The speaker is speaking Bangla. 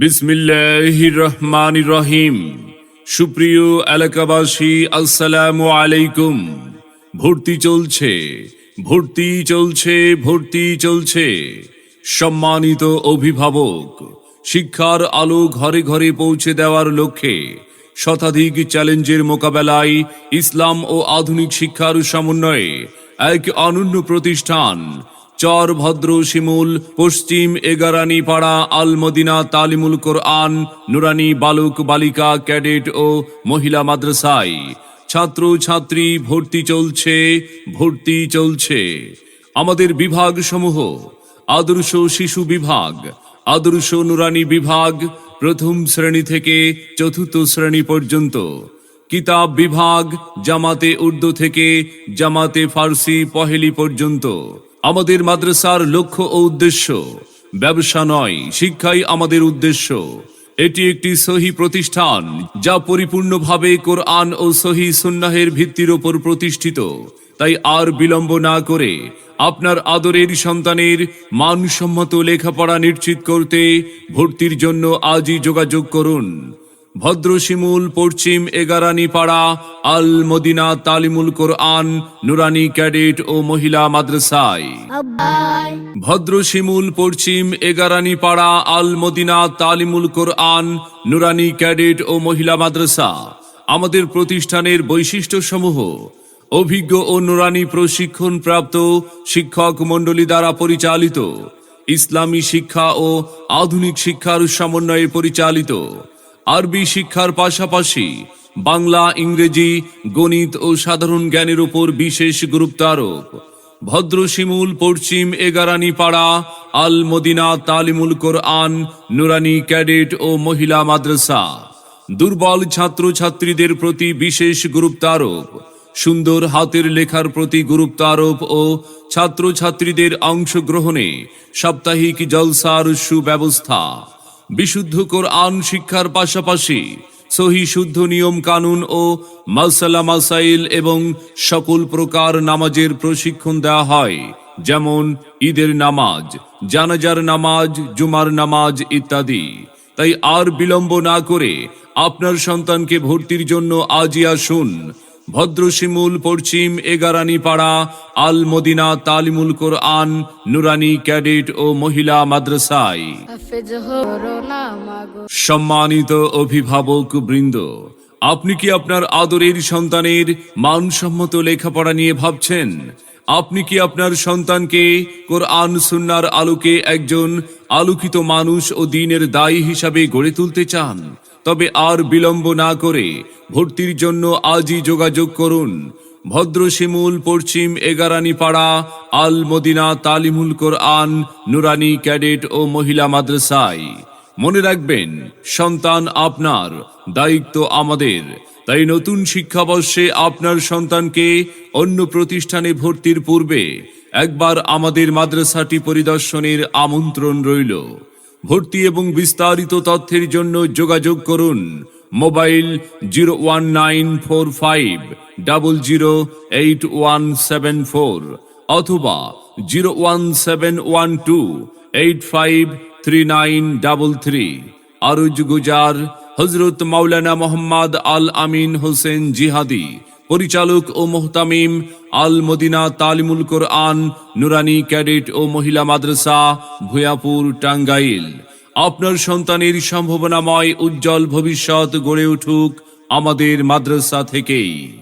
বিসমিল্লাহির রহমান রহিম সুপ্রিয় এলাকাবাসী, আসসালামু আলাইকুম। ভর্তি চলছে ভর্তি চলছে ভর্তি চলছে। সম্মানিত অভিভাবক, শিক্ষার আলো ঘরে ঘরে পৌঁছে দেওয়ার লক্ষ্যে শতাধিক চ্যালেঞ্জের মোকাবেলায় ইসলাম ও আধুনিক শিক্ষার সমন্বয়ে এক অনন্য প্রতিষ্ঠান চর ভদ্র শিমুল, পশ্চিম এগারানি পাড়া আল মদিনা তালিমুল কোরআন, নুরানি বালক বালিকা ক্যাডেট ও মহিলা মাদ্রাসায়। ছাত্র ছাত্রী ভর্তি চলছে ভর্তি চলছে। আমাদের বিভাগ সমূহ আদর্শ শিশু বিভাগ, আদর্শ নুরানি বিভাগ, প্রথম শ্রেণি থেকে চতুর্থ শ্রেণি পর্যন্ত। কিতাব বিভাগ, জামাতে উর্দু থেকে জামাতে ফার্সি পহেলি পর্যন্ত। আমাদের মাদ্রাসার লক্ষ্য ও উদ্দেশ্য। ব্যবসা নয়, শিক্ষাই আমাদের উদ্দেশ্য। এটি একটি সহি প্রতিষ্ঠান, যা পরিপূর্ণভাবে কোরআন ও সহি সুন্নাহের ভিত্তির ওপর প্রতিষ্ঠিত। তাই আর বিলম্ব না করে আপনার আদরের সন্তানের মানসম্মত লেখাপড়া নিশ্চিত করতে ভর্তির জন্য আজই যোগাযোগ করুন। ভদ্রশিমুল পশ্চিম এগারানি পাড়া আল মদিনা তালিমুল কোরআন নুরানি ক্যাডেট ও মহিলা মাদ্রাসায়। ভদ্রশিমুল পশ্চিম এগারানি পাড়া আল মদিনা তালিমুল কোরআন নুরানি ক্যাডেট ও মহিলা মাদ্রাসা। আমাদের প্রতিষ্ঠানের বৈশিষ্ট্য সমূহ অভিজ্ঞ ও নুরানি প্রশিক্ষণ প্রাপ্ত শিক্ষক মণ্ডলী দ্বারা পরিচালিত। ইসলামী শিক্ষা ও আধুনিক শিক্ষার সমন্বয়ে পরিচালিত। আরবি শিক্ষার পাশাপাশি বাংলা, ইংরেজি, গণিত ও সাধারণ জ্ঞানের উপর বিশেষ গুরুত্ব আরোপ। ভদ্রশিমুল পশ্চিম এগারানি পাড়া আল মদিনা তালিমুল কোরআন, নুরানি ক্যাডেট ও মহিলা মাদ্রাসা। দুর্বল ছাত্র ছাত্রীদের প্রতি বিশেষ গুরুত্ব আরোপ। সুন্দর হাতের লেখার প্রতি গুরুত্ব আরোপ ও ছাত্র ছাত্রীদের অংশগ্রহণে সাপ্তাহিক জলসার সুব্যবস্থা। বিশুদ্ধ কোরআন শিক্ষার পাশাপাশি সহি শুদ্ধ নিয়ম কানুন ও মাসালা মাসাইল এবং সকল প্রকার নামাজের প্রশিক্ষণ দেওয়া হয়, যেমন ঈদের নামাজ, জানাজার নামাজ, জুমার নামাজ ইত্যাদি। তাই আর বিলম্ব না করে আপনার সন্তানকে ভর্তির জন্য আজই আসুন ভদ্রশিমুল পশ্চিম এগারানি পাড়া আল মদিনা তালিমুল কোরআন নুরানি ক্যাডেট ও মহিলা মাদ্রাসায়। সম্মানিত অভিভাবক বৃন্দ আপনি কি আপনার আদরের সন্তানের মানসম্মত লেখাপড়া নিয়ে ভাবছেন? আপনি কি আপনার সন্তানকে কোরআন সুন্নার আলোকে একজন আলোকিত মানুষ ও দিনের দায়ী হিসাবে গড়ে তুলতে চান? তবে আর বিলম্ব না করে ভর্তির জন্য আজই যোগাযোগ করুন। ভদ্রশিমুল পশ্চিম এগারানি পাড়া আল মদিনা তালিমুল কোরআন, নুরানি ক্যাডেট ও মহিলা মাদ্রাসায়। মনে রাখবেন, সন্তান আপনার, দায়িত্ব আমাদের। তাই নতুন শিক্ষাবর্ষে আপনার সন্তানকে অন্য প্রতিষ্ঠানে ভর্তির পূর্বে একবার আমাদের মাদ্রাসাটি পরিদর্শনের আমন্ত্রণ রইল। ভর্তি এবং বিস্তারিত তথ্যের জন্য যোগাযোগ করুন mobile zero one nine four five double zero eight one seven four অথবা zero one seven one two eight five three nine double three. আরুজ গুজার, হজরত মাওলানা মোহাম্মদ আল আমিন হোসেন জিহাদি, পরিচালক ও মোহতামিম আল মদিনা তালিমুল কোরআন, নুরানি ক্যাডেট ও মহিলা মাদ্রাসা, ভুয়াপুর, টাঙ্গাইল। আপনার সন্তানের সম্ভাবনাময় উজ্জ্বল ভবিষ্যৎ গড়ে উঠুক আমাদের মাদ্রাসা থেকেই।